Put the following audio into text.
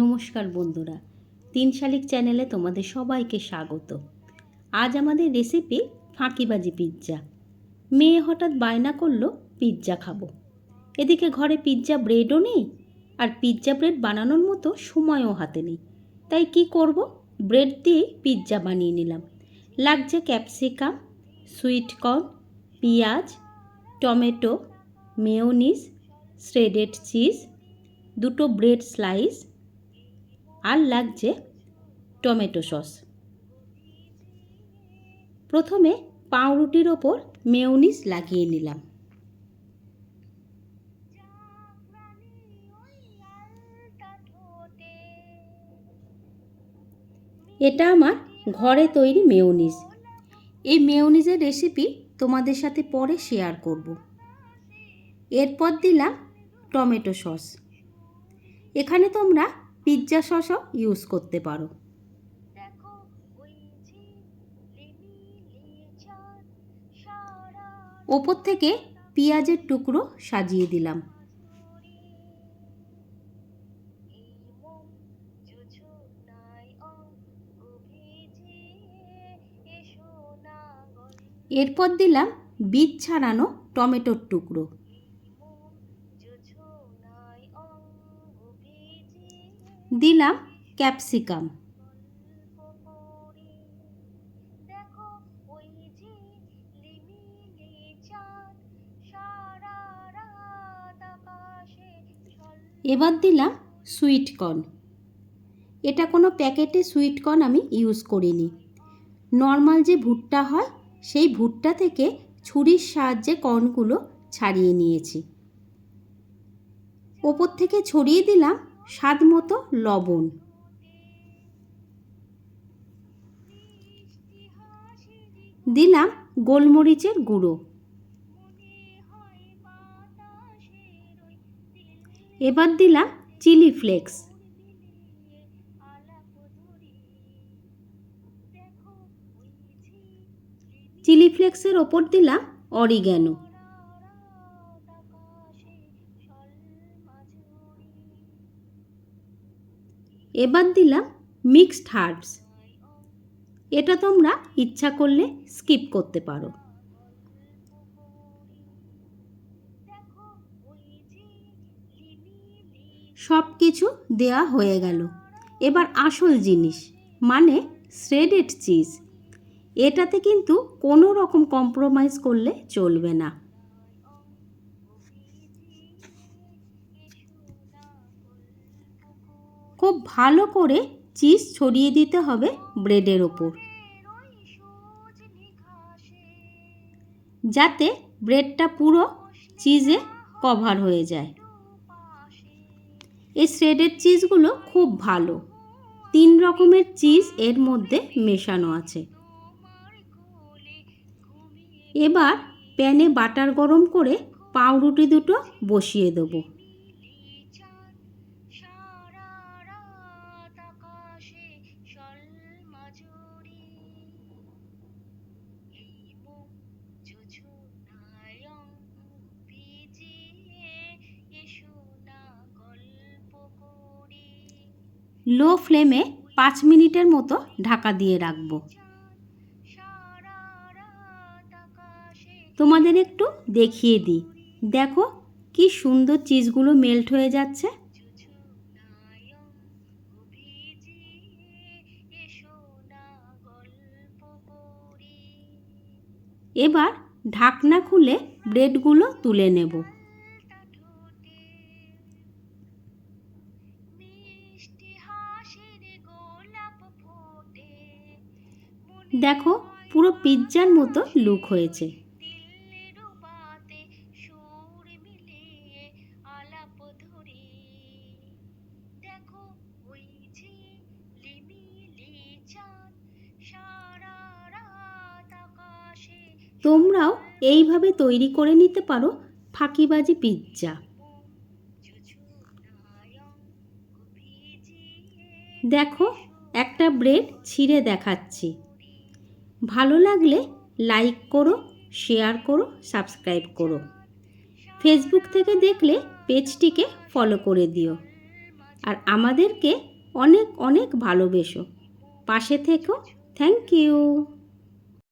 নমস্কার বন্ধুরা, তিন শালিক চ্যানেলে তোমাদের সবাইকে স্বাগত। আজ আমাদের রেসিপি ফাঁকিবাজি পিৎজা মেয়ে হঠাৎ বায়না করল পিৎজা খাব। এদিকে ঘরে পিৎজা ব্রেডও নেই, আর পিৎজা ব্রেড বানানোর মতো সময়ও হাতে নেই। তাই কি করব? ব্রেড দিয়ে পিৎজা বানিয়ে নিলাম। লাগছে ক্যাপসিকাম সুইট কর্ন পেঁয়াজ, টমেটো মেয়োনিজ শ্রেডেড চিজ দুটো ব্রেড স্লাইস আর লাগছে টমেটো সস। প্রথমে পাউরুটির ওপর মেয়োনিজ লাগিয়ে নিলাম। এটা আমার ঘরে তৈরি মেয়োনিজ। এই মেয়োনিজের রেসিপি তোমাদের সাথে পরে শেয়ার করব। এরপর দিলাম টমেটো সস। এখানে তোমরা পিৎজা সসও ইউজ করতে পারো। ওপর থেকে পেঁয়াজের টুকরো সাজিয়ে দিলাম। এরপর দিলাম বীজ ছাড়ানো টমেটোর টুকরো। দিলাম ক্যাপসিকাম। এবার দিলাম সুইট কর্ন। এটা কোনো প্যাকেটে সুইট কর্ন আমি ইউজ করিনি। নর্মাল যে ভুট্টা হয় সেই ভুট্টা থেকে ছুরির সাহায্যে কর্নগুলো ছাড়িয়ে নিয়েছি। ওপর থেকে ছড়িয়ে দিলাম স্বাদ মতো লবণ। দিলাম গোলমরিচের গুঁড়ো। এবার দিলাম চিলি ফ্লেক্স। চিলি ফ্লেক্সের ওপর দিলাম অরিগ্যানো। এবার দিলাম মিক্সড হার্বস এটা তোমরা ইচ্ছা করলে স্কিপ করতে পারো। সব কিছু দেওয়া হয়ে গেল। এবার আসল জিনিস মানে শ্রেডেড চিজ এটাতে কিন্তু কোনো রকম কম্প্রোমাইজ করলে চলবে না। খুব ভালো করে চিজ ছড়িয়ে দিতে হবে ব্রেডের ওপর। যাতে ব্রেডটা পুরো চিজে কভার হয়ে যায়। এই শ্রেডেড চিজগুলো খুব ভালো। তিন রকমের চিজ এর মধ্যে মেশানো আছে। এবার প্যানে বাটার গরম করে পাউরুটি দুটো বসিয়ে দেবো। লো ফ্লেমে পাঁচ মিনিটের মতো ঢাকা দিয়ে রাখব। তোমাদের একটু দেখিয়ে দিই। দেখো কি সুন্দর চিজগুলো মেল্ট হয়ে যাচ্ছে। এবার ঢাকনা খুলে ব্রেডগুলো তুলে নেব। দেখো, পুরো পিৎজার মতো লুক হয়েছে। তোমরাও এইভাবে তৈরি করে নিতে পারো ফাঁকিবাজি পিৎজা দেখো, একটা ব্রেড ছিঁড়ে দেখাচ্ছি। ভালো লাগলে লাইক করো শেয়ার করো সাবস্ক্রাইব করো। ফেসবুক থেকে দেখলে পেজটিকে ফলো করে দিও। আর আমাদেরকে অনেক অনেক ভালোবেসো। পাশে থেকো। Thank you